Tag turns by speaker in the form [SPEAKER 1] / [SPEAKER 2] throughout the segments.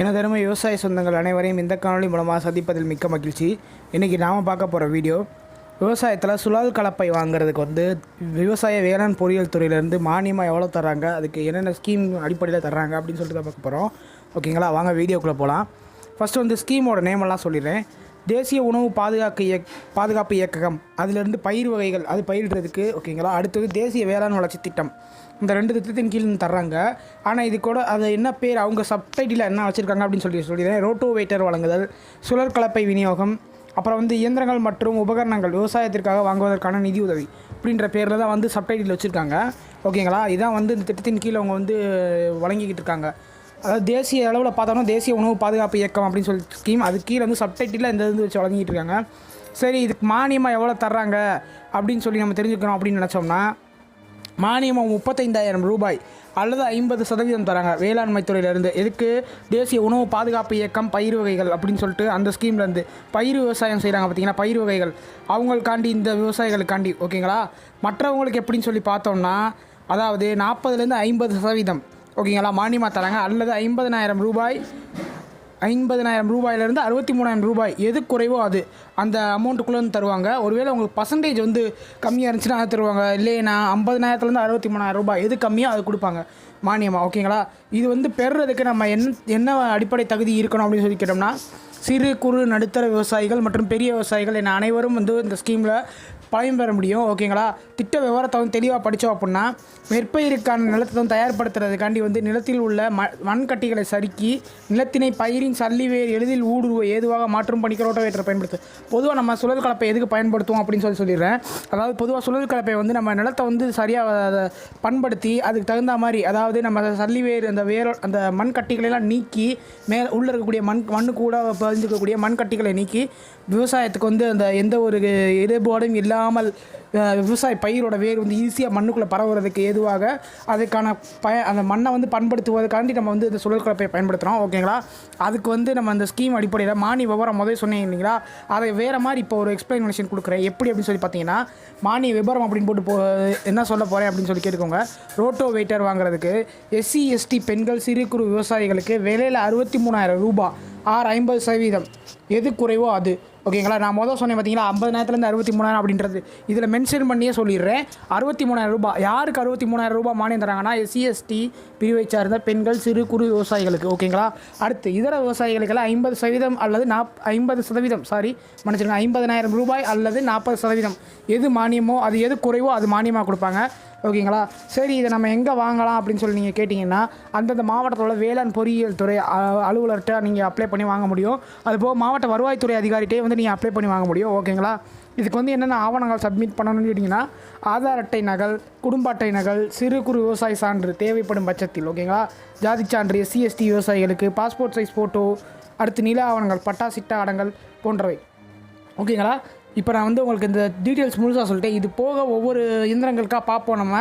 [SPEAKER 1] எனதருமை விவசாய சொந்தங்கள் அனைவரையும் இந்த காணொலி மூலமாக சந்திப்பதில் மிக்க மகிழ்ச்சி. இன்றைக்கி நாம் பார்க்க போகிற வீடியோ விவசாயத்தில் சுழல் கலப்பை வாங்குறதுக்கு வந்து விவசாய வேளாண் பொறியியல் துறையிலேருந்து மானியமாக எவ்வளோ தர்றாங்க அதுக்கு என்னென்ன ஸ்கீம் அடிப்படையில் தர்றாங்க அப்படின்னு சொல்லிட்டு தான் பார்க்க போகிறோம் ஓகேங்களா வாங்க வீடியோக்குள்ளே போகலாம் ஃபஸ்ட்டு வந்து ஸ்கீமோட நேமெல்லாம் சொல்லிடுறேன். தேசிய உணவு பாதுகாப்பு இயக் பாதுகாப்பு இயக்ககம். அதிலிருந்து பயிர் வகைகள் அது பயிரிடுறதுக்கு ஓகேங்களா? அடுத்தது தேசிய வேளாண் வளர்ச்சி திட்டம். இந்த ரெண்டு திட்டத்தின் கீழ் தர்றாங்க. ஆனால் இது கூட அது என்ன பேர்? அவங்க சப்டைட்டில் என்ன வச்சுருக்காங்க அப்படின்னு சொல்லி சொல்லிடுறேன். ரோட்டோவேட்டர் வழங்குதல் சுழற் கலப்பை விநியோகம் அப்புறம் வந்து இயந்திரங்கள் மற்றும் உபகரணங்கள் விவசாயத்திற்காக வாங்குவதற்கான நிதி உதவி அப்படின்ற பேரில் தான் வந்து சப்டைட்டில் வச்சுருக்காங்க. ஓகேங்களா? இதான் வந்து இந்த திட்டத்தின் கீழ் அவங்க வந்து வழங்கிக்கிட்டு இருக்காங்க. அதாவது தேசிய அளவில் பார்த்தோம்னா தேசிய உணவு பாதுகாப்பு இயக்கம் அப்படின்னு சொல்லி ஸ்கீம் அது கீழே வந்து சப்டைட்டில் இந்த இது வச்சு வழங்கிட்டு இருக்காங்க சரி இதுக்கு மானியமாக எவ்வளோ தர்றாங்க அப்படின்னு சொல்லி நம்ம தெரிஞ்சுக்கணும் அப்படின்னு நினச்சோம்னா மானியமாக முப்பத்தைந்தாயிரம் ரூபாய் அல்லது ஐம்பது சதவீதம் தராங்க வேளாண்மை துறையிலேருந்து. எதுக்கு? தேசிய உணவு பாதுகாப்பு இயக்கம் பயிர் வகைகள் அப்படின்னு சொல்லிட்டு அந்த ஸ்கீம்லேருந்து பயிர் விவசாயம் செய்கிறாங்க பார்த்தீங்கன்னா பயிர் வகைகள். அவங்களுக்காண்டி இந்த விவசாயிகளுக்காண்டி ஓகேங்களா மற்றவங்களுக்கு எப்படின்னு சொல்லி பார்த்தோம்னா அதாவது நாற்பதுலேருந்து ஐம்பது சதவீதம் ஓகேங்களா? மானியமாக தராங்க. அல்லது ஐம்பதனாயிரம் ரூபாய் ஐம்பதனாயிரம் ரூபாயிலேருந்து அறுபத்தி மூணாயிரம் ரூபாய். எது குறைவோ அது. அந்த அமௌண்ட்டுக்குள்ளே வந்து தருவாங்க. ஒருவேளை உங்களுக்கு பர்சன்டேஜ் வந்து கம்மியாக இருந்துச்சுன்னா அது தருவாங்க. இல்லைனா ஐம்பதனாயிரத்துலேருந்து அறுபத்தி மூணாயிரம் ரூபாய். எது கம்மியாக அது கொடுப்பாங்க. மானியமாக ஓகேங்களா? இது வந்து பெறுறதுக்கு நம்ம என்ன என்ன அடிப்படை தகுதி இருக்கணும் அப்படின்னு சொல்லி கேட்டோம்னா சிறு குறு நடுத்தர விவசாயிகள் மற்றும் பெரிய விவசாயிகள் என அனைவரும் வந்து இந்த ஸ்கீமில் பயன் பெற முடியும் ஓகேங்களா? திட்ட விவரத்தை வந்து தெளிவாக படித்தோம் அப்படின்னா நெற்பயிருக்கான நிலத்தை வந்து தயார்படுத்துறதுக்காண்டி வந்து நிலத்தில் உள்ள ம மண்கட்டிகளை சறுக்கி நிலத்தினை பயிரின் சல்லிவேர் எளிதில் ஊடுருவ ஏதுவாக மாற்றும் பணிக்கு ரோட்டோவேட்டரை பயன்படுத்து. பொதுவாக நம்ம சுழல் கலப்பை எதுக்கு பயன்படுத்துவோம் அப்படின்னு சொல்லி சொல்லிடுறேன். அதாவது பொதுவாக சுழல் கலப்பை வந்து நம்ம நிலத்தை வந்து சரியாக அதை பண்படுத்தி அதுக்கு தகுந்த மாதிரி அதாவது நம்ம சல்லிவேர் அந்த வேரோ அந்த மண் கட்டிகளெல்லாம் நீக்கி மே உள்ளே இருக்கக்கூடிய மண் மண்ணு கூட பதிஞ்சிருக்கக்கூடிய மண் கட்டிகளை நீக்கி விவசாயத்துக்கு வந்து அந்த எந்த ஒரு இடர்பாடும் இல்லாமல் இல்லாமல் விவசாய பயிரோட வேர் வந்து ஈஸியாக மண்ணுக்குள்ளே பரவுறதுக்கு ஏதுவாக அதுக்கான பய அந்த மண்ணை வந்து பண்படுத்துவதற்காண்டி நம்ம வந்து இந்த சுழல் கலப்பையை பயன்படுத்துகிறோம் ஓகேங்களா? அதுக்கு வந்து நம்ம அந்த ஸ்கீம் அடிப்படையில் மானிய விவரம் முதல் சொன்னீங்க இல்லைங்களா? அதை வேறு மாதிரி இப்போ ஒரு எக்ஸ்பிளனேஷன் கொடுக்குறேன். எப்படி அப்படின்னு சொல்லி பார்த்தீங்கன்னா மானிய விபரம் அப்படின்னு போட்டு போ என்ன சொல்ல போகிறேன் அப்படின்னு சொல்லி கேட்டுக்கோங்க. ரோட்டோ வெயிட்டர் வாங்குறதுக்கு எஸ்சி எஸ்டி பெண்கள் சிறு குறு விவசாயிகளுக்கு விலையில் அறுபத்தி மூணாயிரம் ரூபாய் ஆறு ஐம்பது சதவீதம். எது குறைவோ அது. ஓகேங்களா? நான் மொதல் சொன்னேன் பார்த்தீங்களா ஐம்பதாயிரத்துலேருந்து அறுபத்தி மூணாயிரம் அப்படின்றது. இதில் மென்ஷன் பண்ணியே சொல்லிடுறேன். அறுபத்தி மூணாயிரம் ரூபாய் யாருக்கு அறுபத்தி மூணாயிரம் ரூபாய் மானியம் தராங்கன்னா எஸ்சிஎஸ்டி பிரிவை சார்ந்த பெண்கள் சிறு குறு விவசாயிகளுக்கு ஓகேங்களா? அடுத்து இதர விவசாயிகளுக்கெல்லாம் ஐம்பது சதவீதம் அல்லது நாப் ஐம்பது சதவீதம் சாரி மன்னிச்சிருங்க ஐம்பதனாயிரம் ரூபாய் அல்லது நாற்பது சதவீதம். எது மானியமோ அது எது குறைவோ அது மானியமாக கொடுப்பாங்க. ஓகேங்களா? சரி இதை நம்ம எங்கே வாங்கலாம் அப்படின்னு சொல்லி நீங்கள் கேட்டிங்கன்னா அந்தந்த மாவட்டத்தில் உள்ள வேளாண் பொறியியல் துறை அலுவலர்கிட்ட நீங்கள் அப்ளை பண்ணி வாங்க முடியும். அதுபோக மாவட்ட வருவாய்த்துறை அதிகாரிகிட்டே வந்து நீங்கள் அப்ளை பண்ணி வாங்க முடியும். ஓகேங்களா? இதுக்கு வந்து என்னென்ன ஆவணங்கள் சப்மிட் பண்ணணும்னு கேட்டிங்கன்னா ஆதார் அட்டை நகல் குடும்ப அட்டை நகல் சிறு குறு விவசாய சான்று தேவைப்படும் பட்சத்தில் ஓகேங்களா? ஜாதி சான்று எஸ்சி எஸ்டி விவசாயிகளுக்கு பாஸ்போர்ட் சைஸ் ஃபோட்டோ அடுத்து நில ஆவணங்கள் பட்டா சிட்டா அடங்கல் போன்றவை. ஓகேங்களா? இப்போ நான் வந்து உங்களுக்கு இந்த டீட்டெயில்ஸ் முழுசாக சொல்லிட்டேன். இது போக ஒவ்வொரு இயந்திரங்களுக்காக பார்ப்போம் நம்ம.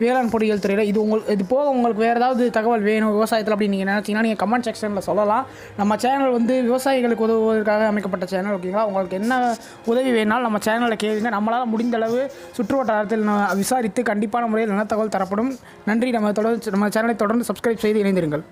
[SPEAKER 1] வேளாண் பொறியியல் துறையில். இது உங்களுக்கு இது போக உங்களுக்கு வேறு ஏதாவது தகவல் வேணும் விவசாயத்தில் அப்படின்னு நீங்கள் நினச்சிங்கன்னா நீங்கள் கமெண்ட் செக்ஷனில் சொல்லலாம். நம்ம சேனல் வந்து விவசாயிகளுக்கு உதவுவதற்காக அமைக்கப்பட்ட சேனல் ஓகேங்களா உங்களுக்கு என்ன உதவி வேணாலும் நம்ம சேனலில் கேளுங்க. நம்மளால் முடிந்த அளவு சுற்றுவட்டாரத்தில் நான் விசாரித்து கண்டிப்பான முறையில் நல்ல தகவல் தரப்படும். நன்றி. நம்ம தொடர்ந்து நம்ம சேனலை தொடர்ந்து சப்ஸ்கிரைப் செய்து இணைந்திருங்கள்.